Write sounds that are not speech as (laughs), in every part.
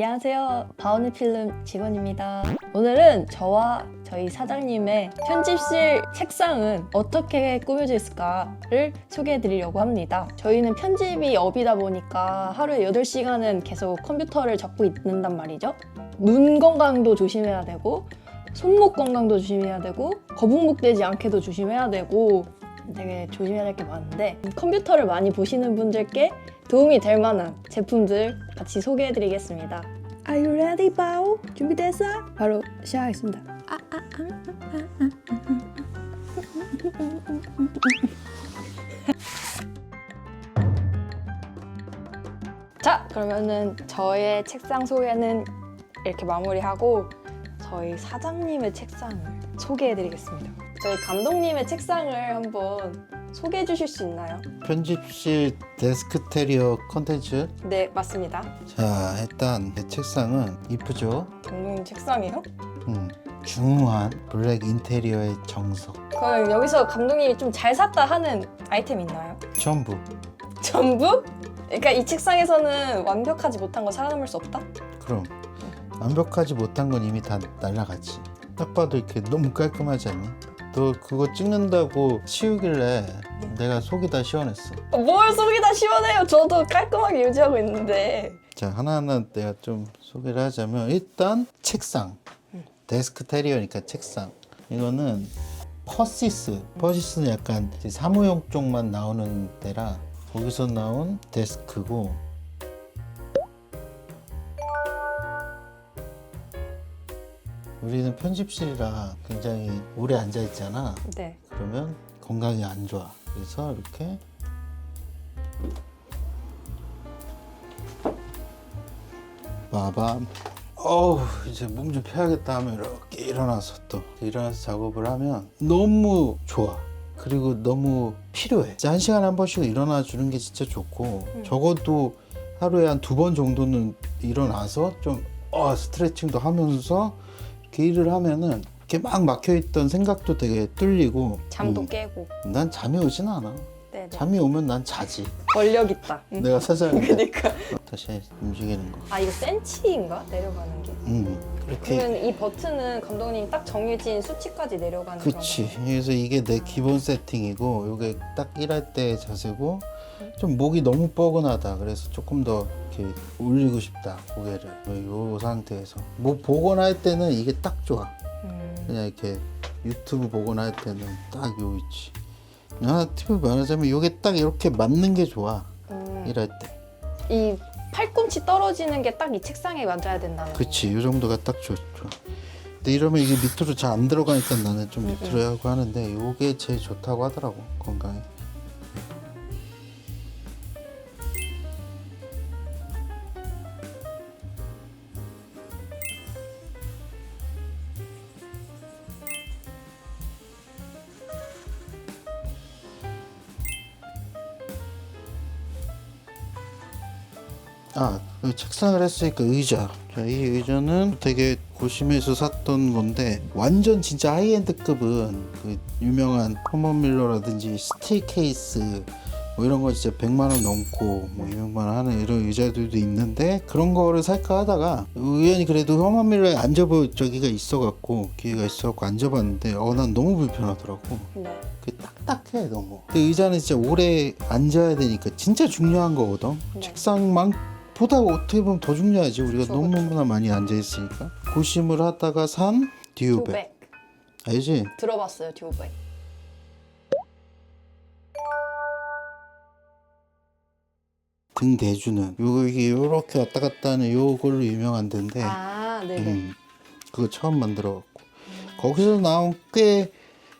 안녕하세요. 바오니 필름 직원입니다. 오늘은 저와 저희 사장님의 편집실 책상은 어떻게 꾸며져 있을까를 소개해 드리려고 합니다. 저희는 편집이 업이다 보니까 하루에 8시간은 계속 컴퓨터를 잡고 있는단 말이죠. 눈 건강도 조심해야 되고 손목 건강도 조심해야 되고 거북목 되지 않게도 조심해야 되고 되게 조심해야 될 게 많은데 컴퓨터를 많이 보시는 분들께 도움이 될 만한 제품들 같이 소개해 드리겠습니다. Are you ready, 바오? 준비됐어? 바로 시작하겠습니다. 아, 아, 아, 아, 아, 아. 자, 그러면은 저의 책상 소개는 이렇게 마무리하고 저희 사장님의 책상을 소개해 드리겠습니다. 저희 감독님의 책상을 한번 소개해 주실 수 있나요? 편집실 데스크 테리어 컨텐츠 네, 맞습니다. 자 일단 내 책상은 이쁘죠 감독님 책상이요? 음, 중후한 블랙 인테리어의 정석 그럼 여기서 감독님이 좀 잘 샀다 하는 아이템 있나요? 전부 전부? 그러니까 이 책상에서는 완벽하지 못한 거 살아남을 수 없다? 그럼 완벽하지 못한 건 이미 다 날라갔지 딱 봐도 이렇게 너무 깔끔하지 않니? 너 그거 찍는다고 치우길래 내가 속이 다 시원했어 어, 뭘 속이 다 시원해요. 저도 깔끔하게 유지하고 있는데. 자 하나하나 내가 좀 소개를 하자면 일단 책상 데스크 테리어니까 책상 이거는 퍼시스 퍼시스는 약간 이제 사무용 쪽만 나오는 데라 거기서 나온 데스크고 우리는 편집실이라 굉장히 오래 앉아 있잖아 네. 그러면 건강이 안 좋아. 그래서 이렇게 빠밤. 어우 이제 몸 좀 펴야겠다 하면 이렇게 일어나서 또 일어나서 작업을 하면 너무 좋아. 그리고 너무 필요해. 진짜 한 시간에 한 번씩 일어나 주는 게 진짜 좋고 적어도 하루에 한 두 번 정도는 일어나서 좀 어, 스트레칭도 하면서 게 일을 하면은 이렇게 막 막혀 있던 생각도 되게 뚫리고 잠도 음, 깨고. 난 잠이 오진 않아. 네. 네. 잠이 오면 난 자지. 권력 있다. 응. (laughs) 내가 사장인데 그러니까. 다시 움직이는 거. 아 이거 센치인가 내려가는 게? 음 그렇게. 그러면 이 버튼은 감독님 딱 정해진 수치까지 내려가는 그치. 그래서 이게 내 기본 세팅이고 이게 딱 일할 때 자세고 좀 목이 너무 뻐근하다. 그래서 조금 더 이렇게 올리고 싶다 고개를 이 상태에서 뭐 보거나 할 때는 이게 딱 좋아. 음. 그냥 이렇게 유튜브 보거나 할 때는 딱 요 위치. 하나 팁을 말하자면 이게 딱 이렇게 맞는 게 좋아 음. 일할 때. 이 팔꿈치 떨어지는 게 딱 이 책상에 맞아야 된다는 거. 그치 이 정도가 딱 좋, 좋아 근데 이러면 이게 밑으로 잘 안 들어가니까 나는 좀 음, 밑으로 하고 하는데 이게 제일 좋다고 하더라고 건강에 아, 그 책상을 했으니까 의자. 자, 이 의자는 되게 고심해서 샀던 건데 완전 진짜 하이엔드급은 그 유명한 허먼 밀러라든지 스테이케이스 뭐 이런 거 진짜 100만 원 넘고 뭐 200만 원 하는 이런 의자들도 있는데 그런 거를 살까 하다가 우연히 그래도 허먼 밀러에 앉아볼 저기가 있어갖고 기회가 있어갖고 앉아봤는데 어 난 너무 불편하더라고. 네. 그 딱딱해 너무. 근데 의자는 진짜 오래 앉아야 되니까 진짜 중요한 거거든. 네. 책상만 보다 어떻게 보면 더 중요하지. 우리가 그쵸, 너무나 많이 앉아 있으니까. 고심을 하다가 산 듀백. 듀백. 알지? 들어봤어요 듀백. 등 대주는 이게 요렇게 왔다 갔다 하는 요걸로 유명한 데인데. 아 네네. 음, 그거 처음 만들어갖고 거기서 나온 꽤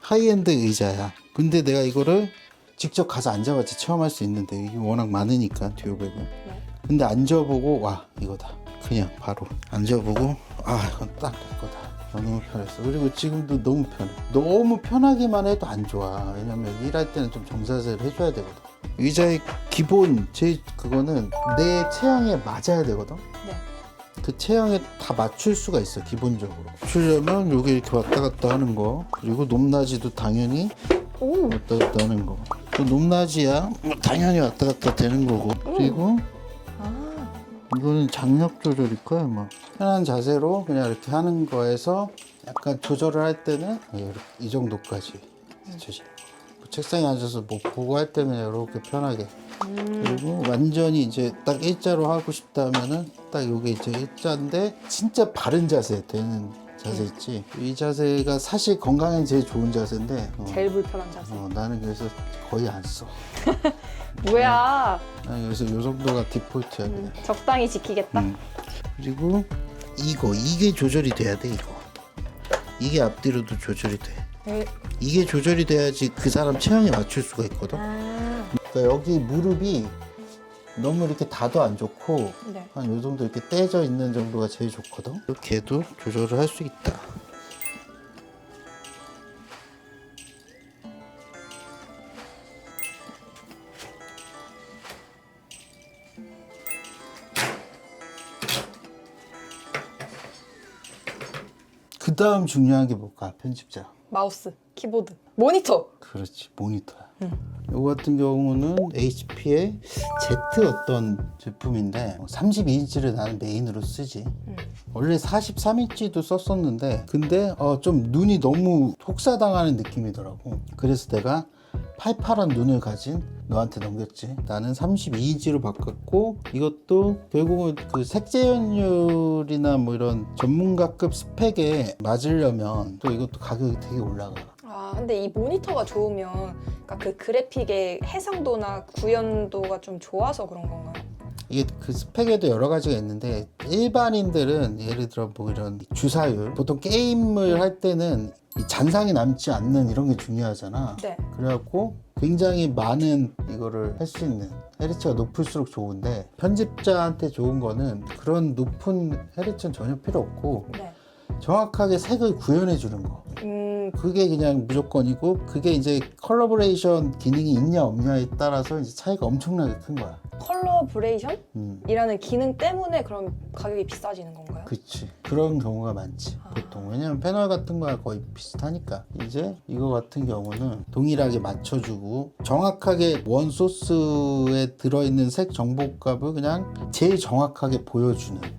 하이엔드 의자야. 근데 내가 이거를 직접 가서 앉아봤지 처음 할수 있는데 이게 워낙 많으니까 듀오백은. 네. 근데 앉아보고 와 이거다. 그냥 바로 앉아보고 아 이건 딱 이거다. 어, 너무 편했어. 그리고 지금도 너무 편해. 너무 편하기만 해도 안 좋아. 왜냐면 일할 때는 좀 정사세를 해줘야 되거든. 의자의 기본 제일 그거는 내 체형에 맞아야 되거든. 네. 그 체형에 다 맞출 수가 있어 기본적으로 맞추려면 여기 이렇게 왔다 갔다 하는 거 그리고 높낮이도 당연히 오. 왔다 갔다 하는 거또 높낮이야 뭐 당연히 왔다 갔다 되는 거고 그리고 아. 이거는 장력 조절일 거야 뭐 편한 자세로 그냥 이렇게 하는 거에서 약간 조절을 할 때는 이렇게 이 정도까지 조절. 뭐 책상에 앉아서 뭐 보고 할 때는 이렇게 편하게. 그리고 완전히 이제 딱 일자로 하고 싶다면은 딱 요게 이제 일자인데 진짜 바른 자세 되는 자세 있지? 이 자세가 사실 건강에 제일 좋은 자세인데 어, 제일 불편한 자세. 어, 나는 그래서 거의 안 써. (laughs) 뭐야? 나는 그래서 요 정도가 디폴트야 그냥. 음, 적당히 지키겠다. 음. 그리고 이거 이게 조절이 돼야 돼 이거 이게 앞뒤로도 조절이 돼 네. 이게 조절이 돼야지 그 사람 체형에 맞출 수가 있거든 아, 그러니까 여기 무릎이 너무 이렇게 다도 안 좋고 네. 한 요 정도 이렇게 떼져 있는 정도가 제일 좋거든 이렇게 해도 조절을 할 수 있다 다음 중요한 게 뭘까 편집자 마우스, 키보드, 모니터. 그렇지 모니터야. 이거 같은 경우는 HP의 Z 어떤 제품인데 32인치를 나는 메인으로 쓰지. 원래 43인치도 썼었는데 근데 어, 좀 눈이 너무 혹사당하는 느낌이더라고. 그래서 내가 팔팔한 눈을 가진 너한테 넘겼지. 나는 32인치로 바꿨고 이것도 결국은 그 색재현율이나 뭐 이런 전문가급 스펙에 맞으려면 또 이것도 가격이 되게 올라가. 아, 근데 이 모니터가 좋으면 그러니까 그 그래픽의 해상도나 구현도가 좀 좋아서 그런 건가요? 이게 그 스펙에도 여러 가지가 있는데 일반인들은 예를 들어 뭐 이런 주사율 보통 게임을 할 때는 이 잔상이 남지 않는 이런 게 중요하잖아 네. 그래갖고 굉장히 많은 이거를 할 수 있는 헤리츠가 높을수록 좋은데 편집자한테 좋은 거는 그런 높은 헤리츠는 전혀 필요 없고 네. 정확하게 색을 구현해 주는 거 음, 그게 그냥 무조건이고 그게 이제 컬러브레이션 기능이 있냐 없냐에 따라서 이제 차이가 엄청나게 큰 거야 컬러브레이션이라는 음. 기능 때문에 그럼 가격이 비싸지는 건가요? 그치 그런 경우가 많지 아. 보통 왜냐면 패널 같은 거야 거의 비슷하니까 이제 이거 같은 경우는 동일하게 맞춰주고 정확하게 원 소스에 들어있는 색 정보값을 그냥 제일 정확하게 보여주는 음,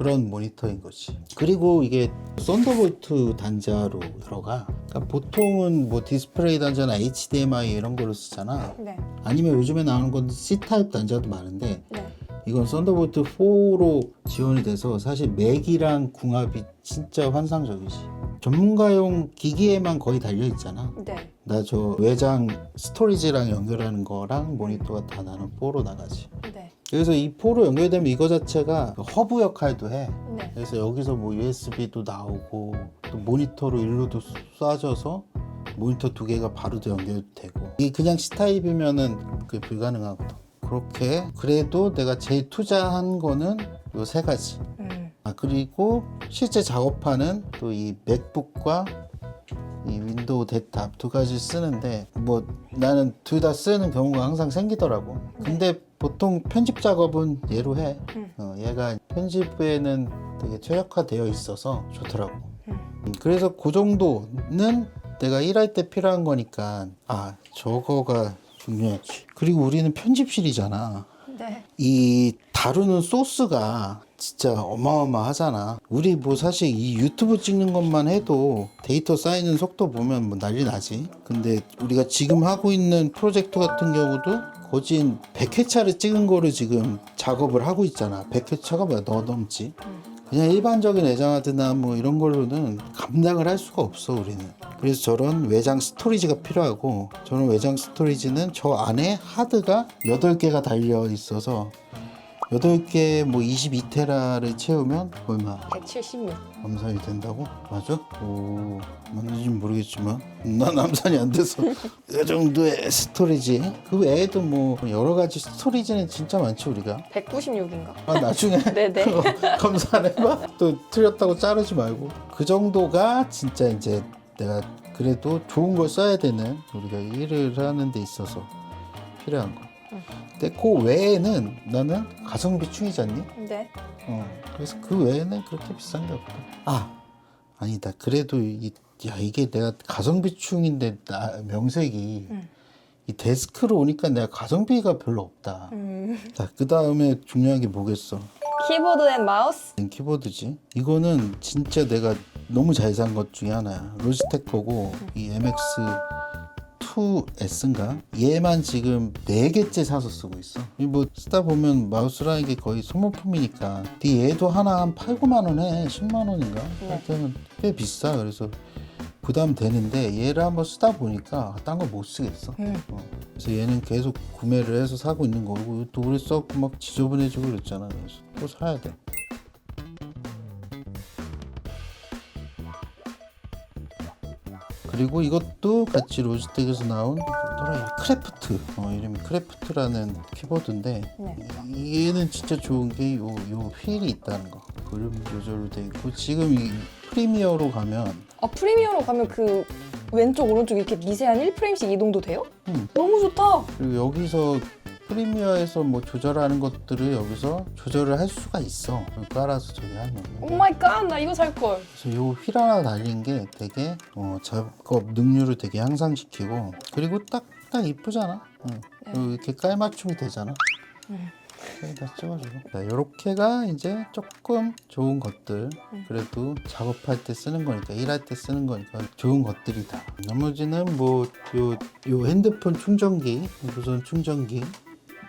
그런 모니터인 거지 그리고 이게 썬더볼트 단자로 들어가 그러니까 보통은 뭐 디스플레이 단자나 HDMI 이런 걸로 쓰잖아 네. 아니면 요즘에 나오는 건 C타입 단자도 많은데 네. 이건 썬더볼트 4로 지원이 돼서 사실 맥이랑 궁합이 진짜 환상적이지. 전문가용 기기에만 거의 달려 있잖아. 네. 나 저 외장 스토리지랑 연결하는 거랑 모니터가 다 나는 4로 나가지. 네. 그래서 이 4로 연결되면 이거 자체가 그 허브 역할도 해. 네. 그래서 여기서 뭐 USB도 나오고 또 모니터로 일로도 쏴져서 모니터 두 개가 바로도 연결되고. 이게 그냥 C타입이면은 그게 불가능하거든. 그렇게 그래도 내가 제일 투자한 거는 요 세 가지. 음, 아 그리고 실제 작업하는 또 이 맥북과 이 윈도우 데스크탑 두 가지 쓰는데 뭐 나는 둘 다 쓰는 경우가 항상 생기더라고. 근데 보통 편집 작업은 얘로 해 음. 어, 얘가 편집에는 되게 최적화되어 있어서 좋더라고 음. 음, 그래서 그 정도는 내가 일할 때 필요한 거니까 아 저거가 중요하지 그리고 우리는 편집실이잖아 네. 이 다루는 소스가 진짜 어마어마하잖아. 우리 뭐 사실 이 유튜브 찍는 것만 해도 데이터 쌓이는 속도 보면 뭐 난리 나지. 근데 우리가 지금 하고 있는 프로젝트 같은 경우도 거진 100회차를 찍은 거를 지금 작업을 하고 있잖아. 100회차가 뭐야? 너 넘지. 그냥 일반적인 애장하드나 뭐 이런 걸로는 감당을 할 수가 없어 우리는 그래서 저런 외장 스토리지가 필요하고 저런 외장 스토리지는 저 안에 하드가 8개가 달려 있어서 8개 뭐 22테라를 채우면 얼마 176. 암산이 된다고? 맞아? 오 맞는지는 모르겠지만 난 암산이 안 돼서 (laughs) 이 정도의 스토리지 그 외에도 뭐 여러 가지 스토리지는 진짜 많지 우리가 196인가? 아 나중에 (laughs) 네네. 어, 검사 안 해봐? 또 틀렸다고 자르지 말고 그 정도가 진짜 이제 내가 그래도 좋은 걸 써야 되는 우리가 일을 하는 데 있어서 필요한 거 근데 그 외에는 나는 가성비 충이잖니? 네. 어 그래서 그 외에는 그렇게 비싼 게 없다 아 아니다 그래도 이, 야 이게 내가 가성비 충인데 나 명색이 음. 이 데스크로 오니까 내가 가성비가 별로 없다. 음. 자, 그 다음에 중요한 게 뭐겠어? 키보드 앤 마우스? 키보드지. 이거는 진짜 내가 너무 잘 산 것 중에 하나야. 로지텍 거고 이 MX 2S인가? 얘만 지금 네 개째 사서 쓰고 있어. 이뭐 쓰다 보면 마우스라는 게 거의 소모품이니까. 근데 얘도 하나 한 8, 9만 원 해. 10만 원인가? 하여튼 꽤 비싸. 그래서 부담 되는데 얘를 한번 쓰다 보니까 딴거못 쓰겠어. 음. 어. 그래서 얘는 계속 구매를 해서 사고 있는 거고 또 오래 써고 막 지저분해지고 그랬잖아. 그래서 또 사야 돼. 그리고 이것도 같이 로지텍에서 나온 뭐더라 크래프트 어, 이름이 크래프트라는 키보드인데 네. 얘는 진짜 좋은 게 요 요 휠이 있다는 거 볼륨 조절로 돼 있고 지금 이 프리미어로 가면 아 프리미어로 가면 그 왼쪽 오른쪽 이렇게 미세한 1프레임씩 이동도 돼요? 음. 너무 좋다. 그리고 여기서 프리미어에서 뭐 조절하는 것들을 여기서 조절을 할 수가 있어 깔아서 저기 하면 오 마이 갓, 나 이거 살 걸. 그래서 요 휠 하나 달린 게 되게 어, 작업 능률을 되게 향상시키고 그리고 딱딱 이쁘잖아. 응. 그리고 이렇게 깔맞춤이 되잖아. 여기다 찍어주고. 자, 요렇게가 이제 조금 좋은 것들. 그래도 작업할 때 쓰는 거니까 일할 때 쓰는 거니까 좋은 것들이다. 나머지는 뭐 요 요 핸드폰 충전기, 무선 충전기.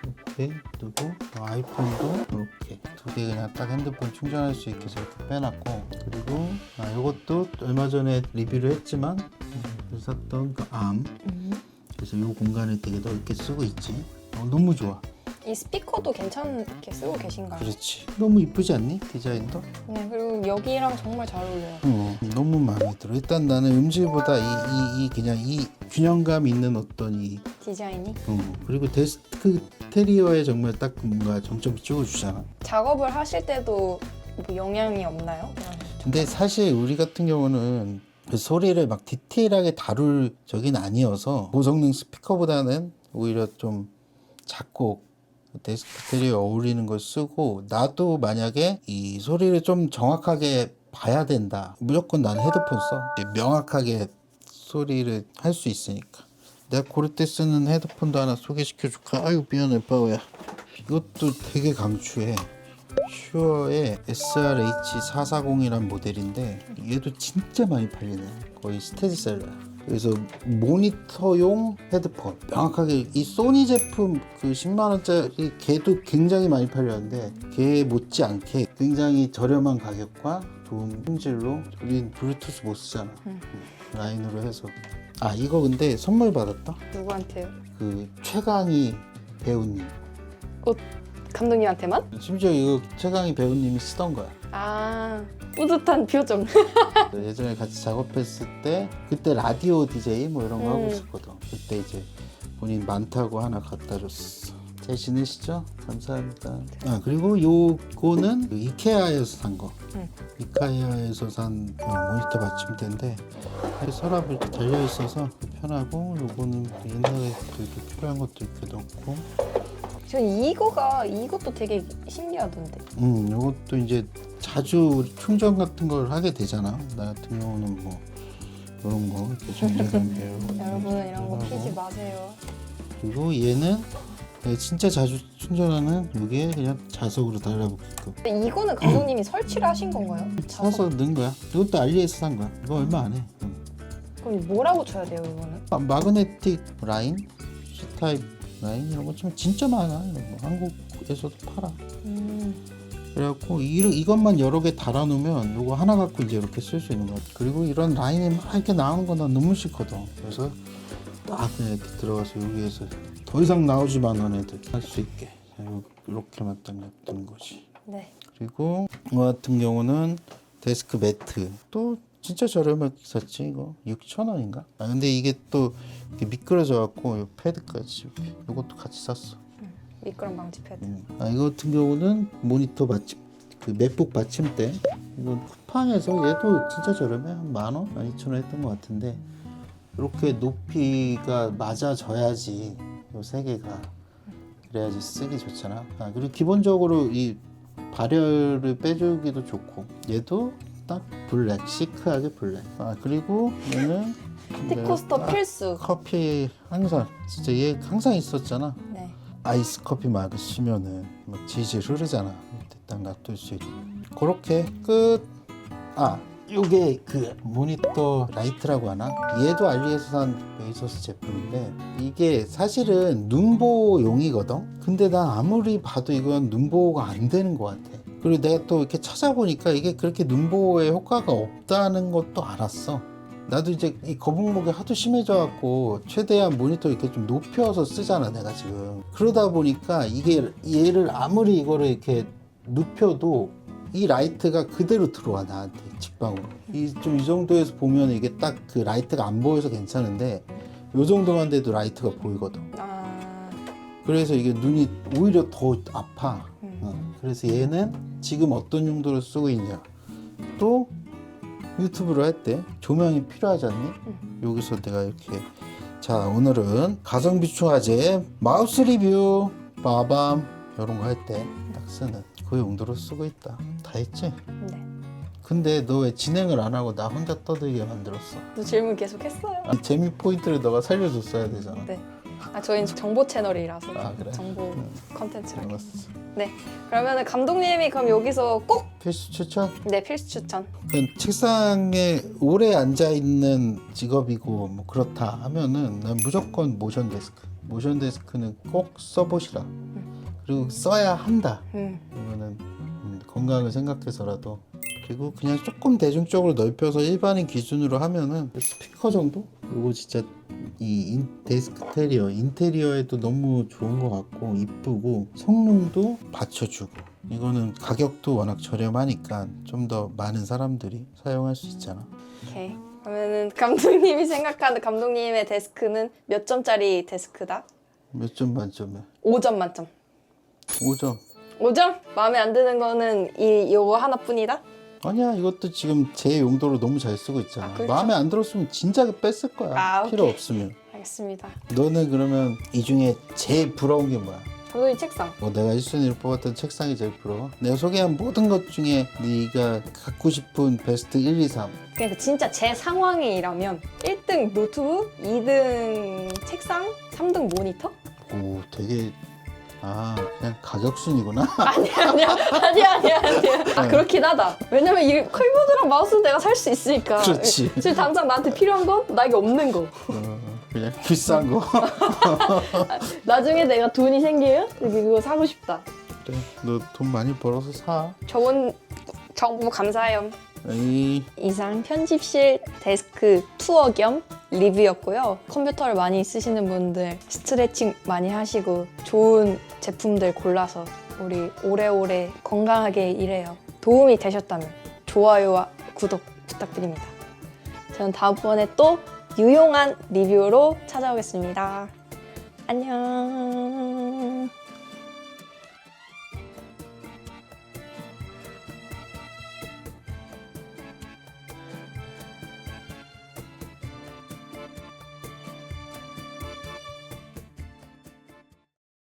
이렇게 두고 어, 아이폰도 이렇게 두 개 그냥 딱 핸드폰 충전할 수 있게 저렇게 빼놨고 그리고 아 이것도 얼마 전에 리뷰를 했지만 음, 샀던 그 암. 그래서 이 공간을 되게 넓게 쓰고 있지. 어, 너무 좋아. 이 스피커도 괜찮게 쓰고 계신가요? 그렇지. 너무 이쁘지 않니? 디자인도? 네, 그리고 여기랑 정말 잘 어울려요. 어, 너무 마음에 들어. 일단 나는 음질보다 이, 이, 이 그냥 이 균형감 있는 어떤 이 디자인이. 어, 그리고 데스크 테리어에 정말 딱 뭔가 점점 찍어주잖아 작업을 하실 때도 뭐 영향이 없나요? 근데 사실 우리 같은 경우는 그 소리를 막 디테일하게 다룰 적인 아니어서 고성능 스피커보다는 오히려 좀 작고 데스크 테리어 어울리는 걸 쓰고 나도 만약에 이 소리를 좀 정확하게 봐야 된다 무조건 나는 헤드폰 써 명확하게 소리를 할 수 있으니까 내가 고를 때 쓰는 헤드폰도 하나 소개시켜 줄까? 아유 미안해 빠오야. 이것도 되게 강추해. 슈어의 SRH440이란 모델인데 얘도 진짜 많이 팔리네. 거의 스테디셀러야 그래서 모니터용 헤드폰. 명확하게 이 소니 제품 그 10만원짜리 걔도 굉장히 많이 팔렸는데 걔 못지않게 굉장히 저렴한 가격과 좋은 품질로 우린 블루투스 못 쓰잖아. 라인으로 해서 아 이거 근데 선물 받았다 누구한테요? 그 최강희 배우님 어, 감독님한테만? 심지어 이거 최강희 배우님이 쓰던 거야 아, 뿌듯한 표정. 예전에 같이 작업했을 때 그때 라디오 DJ 뭐 이런 거 하고 음. 있었거든 그때 이제 본인 많다고 하나 갖다 줬어 잘 지내시죠? 감사합니다 아 그리고 요거는 그 이케아에서 산거 음. 이케아에서 산 어, 모니터 받침대인데 이렇게 서랍이 이렇게 달려 있어서 편하고 요거는 옛날에 그 이렇게 필요한 것도 이렇게 넣고 전 이거가 이것도 되게 신기하던데. 음, 이것도 이제 자주 충전 같은 걸 하게 되잖아. 나 같은 경우는 뭐 (laughs) 이런 거 이렇게 전자담배 여러분은 이런 거. 피지 마세요. 그리고 얘는 내가 진짜 자주 충전하는 이게 그냥 자석으로 달라붙게끔 근데 이거는 감독님이 설치를 하신 건가요? 사서 넣은 거야. 이것도 알리에서 산 거야. 이거 얼마 안 해. 음. 그럼 뭐라고 쳐야 돼요, 이거는? 마- 마그네틱 라인, C타입 라인 이런 거좀 진짜 많아. 이런 거 한국에서도 팔아. 음. 그래갖고 이, 이것만 여러 개 달아놓으면 이거 하나 갖고 이제 이렇게 쓸 수 있는 것 같아. 그리고 이런 라인이 막 이렇게 나오는 거 난 너무 싫거든. 그래서 딱 그냥 이렇게 들어가서 여기에서 더 이상 나오지만 않은 애들 할 수 있게 요- 이렇게만 딱 놔두는 거지. 네. 그리고 이거 같은 경우는 데스크 매트 또 진짜 저렴하게 샀지 이거 6천 원인가? 아 근데 이게 또 이렇게 미끄러져 갖고 이 패드까지 이렇게 이것도 같이 샀어. 미끄럼 방지 패드. 음. 아 이거 같은 경우는 모니터 받침 그 맥북 받침대 이건 쿠팡에서 얘도 진짜 저렴해 한 만 원, 만 이천 원 했던 것 같은데 이렇게 높이가 맞아져야지 요세 개가 그래야지 쓰기 좋잖아. 아 그리고 기본적으로 이 발열을 빼주기도 좋고 얘도 딱 블랙 시크하게 블랙. 아 그리고 얘는 티코스터 아, 필수. 커피 항상 진짜 얘 항상 있었잖아. 네. 아이스 커피 마시면은 막 질질 흐르잖아. 딱 놔둘 수 있고. 그렇게 끝. 아, 요게 그 모니터 라이트라고 하나? 얘도 알리에서 산 베이소스 제품인데 이게 사실은 눈보용이거든. 근데 난 아무리 봐도 이건 눈보호가 안 되는 것 같아. 그리고 내가 또 이렇게 찾아보니까 이게 그렇게 눈보호에 효과가 없다는 것도 알았어. 나도 이제 이 거북목이 하도 심해져 갖고 최대한 모니터 이렇게 좀 높여서 쓰잖아 내가 지금 그러다 보니까 이게 얘를 아무리 이거를 이렇게 눕혀도 이 라이트가 그대로 들어와 나한테 직방으로. 이 좀 이 정도에서 보면 이게 딱 그 라이트가 안 보여서 괜찮은데 요 정도만 돼도 라이트가 보이거든. 아, 그래서 이게 눈이 오히려 더 아파. 음. 어, 그래서 얘는 지금 어떤 용도로 쓰고 있냐. 또 유튜브를 할 때 조명이 필요하지 않니? 여기서 내가 이렇게. 자 오늘은 가성비 초화제 마우스 리뷰 빠밤 이런 거 할 때 딱 쓰는 그 용도로 쓰고 있다 다 했지? 네. 근데 너 왜 진행을 안 하고 나 혼자 떠들게 만들었어? 또 질문 계속 했어요. 이 재미 포인트를 너가 살려줬어야 되잖아 네. 아, 저희는 정보 채널이라서 아, 그래? 정보 컨텐츠라. 알았어 네. 그러면은 감독님이 그럼 여기서 꼭 필수 추천? 네, 필수 추천. 그냥 책상에 오래 앉아 있는 직업이고 뭐 그렇다 하면은 난 무조건 모션 데스크. 모션 데스크는 꼭 써보시라. 그리고 써야 한다. 음. 이거는 음, 건강을 생각해서라도. 그리고 그냥 조금 대중적으로 넓혀서 일반인 기준으로 하면은 스피커 정도? 이거 진짜 이 인- 데스크테리어 인테리어에도 너무 좋은 것 같고 이쁘고 성능도 받쳐주고 이거는 가격도 워낙 저렴하니까 좀 더 많은 사람들이 사용할 수 있잖아. 오케이. 그러면은 감독님이 생각하는 감독님의 데스크는 몇 점짜리 데스크다? 몇 점 만점에? 5점 만점. 5점. 5점? 마음에 안 드는 거는 이 요거 하나뿐이다? 아니야 이것도 지금 제 용도로 너무 잘 쓰고 있잖아. 아, 그렇죠. 마음에 안 들었으면 진작에 뺐을 거야. 아, 필요 오케이. 없으면. 알겠습니다. 너는 그러면 이 중에 제일 부러운 게 뭐야? 감독님 책상. 뭐 내가 1순위로 뽑았던 책상이 제일 부러워? 내가 소개한 모든 것 중에 네가 갖고 싶은 베스트 1, 2, 3 그러니까 진짜 제 상황이라면 1등 노트북, 2등 책상, 3등 모니터? 오 되게 아 그냥 가격 순이구나? (laughs) 아니야 아니야. 아니야 아니야 아니야. 아 그렇긴 하다. 왜냐면 이 키보드랑 마우스 내가 살 수 있으니까. 그렇지. 지금 당장 나한테 필요한 건 나에게 없는 거. 어, 그냥 비싼 거? (laughs) 나중에 내가 돈이 생기면 그거 사고 싶다. 그래 너 돈 많이 벌어서 사. 좋은 정보 감사해요 이상 편집실 데스크 투어 겸 리뷰였고요. 컴퓨터를 많이 쓰시는 분들 스트레칭 많이 하시고 좋은 제품들 골라서 우리 오래오래 건강하게 일해요. 도움이 되셨다면 좋아요와 구독 부탁드립니다. 저는 다음번에 또 유용한 리뷰로 찾아오겠습니다. 안녕.